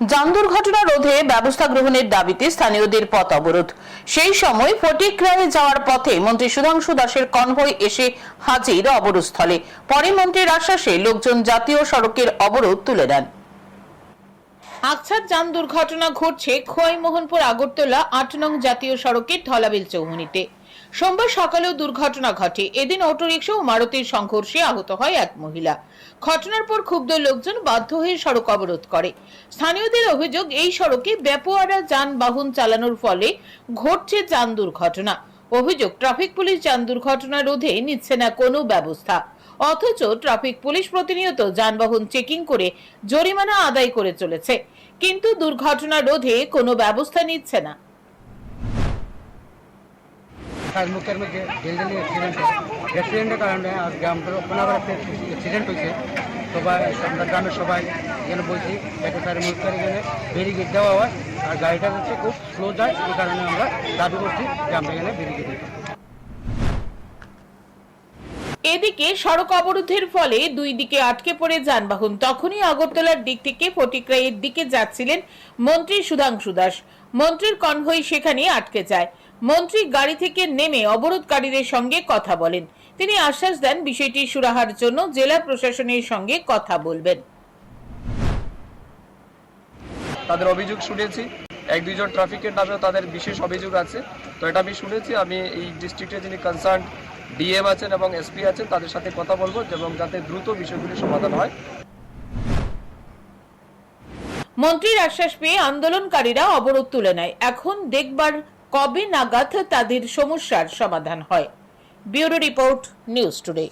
যান দুর্ঘটনা রোধে ব্যবস্থা গ্রহণের দাবিতে স্থানীয়দের পথ অবরোধ। সেই সময় ফটিকরায়ে যাওয়ার পথে মন্ত্রী সুধাংশু দাসের কনভয় এসে হাজির অবরোধস্থলে। পরে মন্ত্রীর আশ্বাসে লোকজন জাতীয় সড়কের অবরোধ তুলে দেন আকছার যান দুর্ঘটনা ঘটছে খোয়াই মোহনপুর আগরতলা আট নং জাতীয় সড়কের ধলাবিল চৌমুনিতে সোমবার সকালেও দুর্ঘটনা ঘটে। এদিন অটোরিকশা ও মারুতির সংঘর্ষে আহত হয় এক মহিলা। ঘটনার পর ক্ষুব্ধ লোকজন বাধ্য হয়ে সড়ক অবরোধ করে। স্থানীয়দের অভিযোগ, এই সড়কে ব্যাপোয়ারা যানবাহন চালানোর ফলে ঘটছে যান দুর্ঘটনা। অভিযোগ, ট্রাফিক পুলিশ যান দুর্ঘটনা রোধে নিচ্ছে না কোনো ব্যবস্থা। অথচ ট্রাফিক পুলিশ প্রতিনিয়ত যানবাহন চেকিং করে জরিমানা আদায় করে চলেছে। কিন্তু দুর্ঘটনা রোধে কোনো ব্যবস্থা নিচ্ছে না। মুখের মধ্যে ডেলি অ্যাক্সিডেন্ট হয় অ্যাক্সিডেন্টের কারণে আজকে আমাদের ওখানে আবার একটা অ্যাক্সিডেন্ট হয়েছে। সবাই, আমরা গ্রামের সবাই এখানে বলছি একটা তার মুখের এখানে ব্যারিকেড দেওয়া হয়। আর গাড়িটা হচ্ছে খুব স্লো যায়, এই কারণে আমরা দাবি করছি যে আমরা এখানে ব্যারিকেড দিতে এদিকে সড়ক অবরোধের ফলে দুই দিকে আটকে পড়ে যানবাহন। তখনই আগরতলার দিক থেকে ফটিকরাইয়ের দিকে যাচ্ছিলেন মন্ত্রী সুধাংশু দাস। মন্ত্রীর কনভই সেখানে আটকে যায়। মন্ত্রী গাড়ি থেকে নেমে অবরোধকারীদের সঙ্গে কথা বলেন। তিনি আশ্বাস দেন বিষয়টি সুরাহার জন্য জেলা প্রশাসনের সঙ্গে কথা বলবেন। তাদের অভিযোগ শুনেছি। এক দুইজন ট্রাফিকের নামেও তাদের বিশেষ অভিযোগ আছে। তো এটা আমি শুনেছি। আমি এই ডিস্ট্রিক্টে যিনি কনসার্ন ডিএম আছেন এবং এসপি আছেন তাদের সাথে কথা বলব এবং যাতে দ্রুত বিষয়গুলি সমাধান হয়। মন্ত্রীর আশ্বাস পেয়ে আন্দোলনকারীরা অবরোধ তুলে নেয়। এখন দেখবার কবে নাগাদ তাদের সমস্যার সমাধান হয়? Bureau report news today.